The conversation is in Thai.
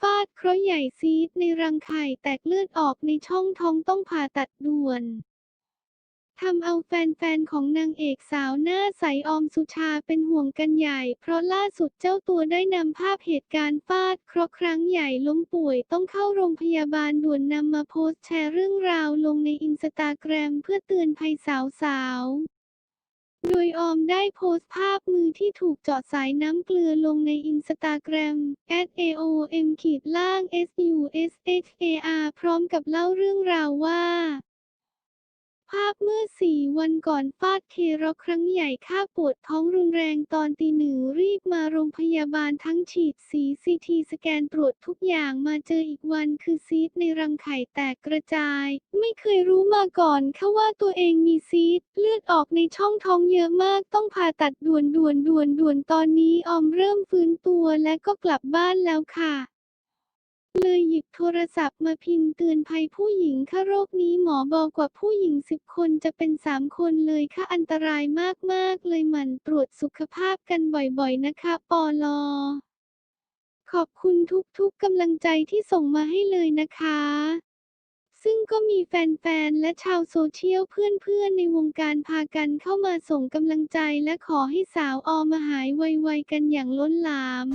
ฟาดครค์ใหญ่ซีดในรังไข่แตกเลือดออกในช่องท้องต้องผ่าตัดด่วนทำเอาแฟนๆ ของนางเอกสาวหน้าใสออมสุชาเป็นห่วงกันใหญ่ เพราะล่าสุดเจ้าตัวได้นำภาพเหตุการณ์ฟาด เคราะห์ครั้งใหญ่ล้มป่วยต้องเข้าโรงพยาบาลด่วนนำมาโพสต์แชร์เรื่องราวลงในอินสตาแกรมเพื่อเตือนภัยสาวๆ โดยออมได้โพสต์ภาพมือที่ถูกเจาะสายน้ำเกลือลงในอินสตาแกรม @aom ขีดล่าง sushar พร้อมกับเล่าเรื่องราวว่า ภาพเมื่อสี่วันก่อนฟาดเคร็อกครั้งใหญ่ข้าปวดท้องรุนแรงตอนตีหนึ่งรีบมาโรงพยาบาลทั้งฉีดสีซีทีสแกนตรวจทุกอย่างมาเจออีกวันคือซีดในรังไข่แตกกระจาย ไม่เคยรู้มาก่อนค่ะว่าตัวเองมีซีดเลือดออกในช่องท้องเยอะมากต้องผ่าตัดด่วนด่วนด่วนด่วนตอนนี้ออมเริ่มฟื้นตัวและก็กลับบ้านแล้วค่ะ เลยหยิบโทรศัพท์มาพิมพ์เตือนภัยผู้หญิงค่ะโรคนี้หมอบอกกว่าผู้หญิงสิบคนจะเป็นสามคนเลยค่ะอันตรายมากๆ เลยหมั่นตรวจสุขภาพกันบ่อยๆนะคะปอลอ ขอบคุณทุกๆกำลังใจที่ส่งมาให้เลยนะคะซึ่งก็มีแฟนๆ และชาวโซเชียลเพื่อนๆ ในวงการพากันเข้ามาส่งกำลังใจและขอให้สาวออมมาหายไวๆ กันอย่างล้นหลาม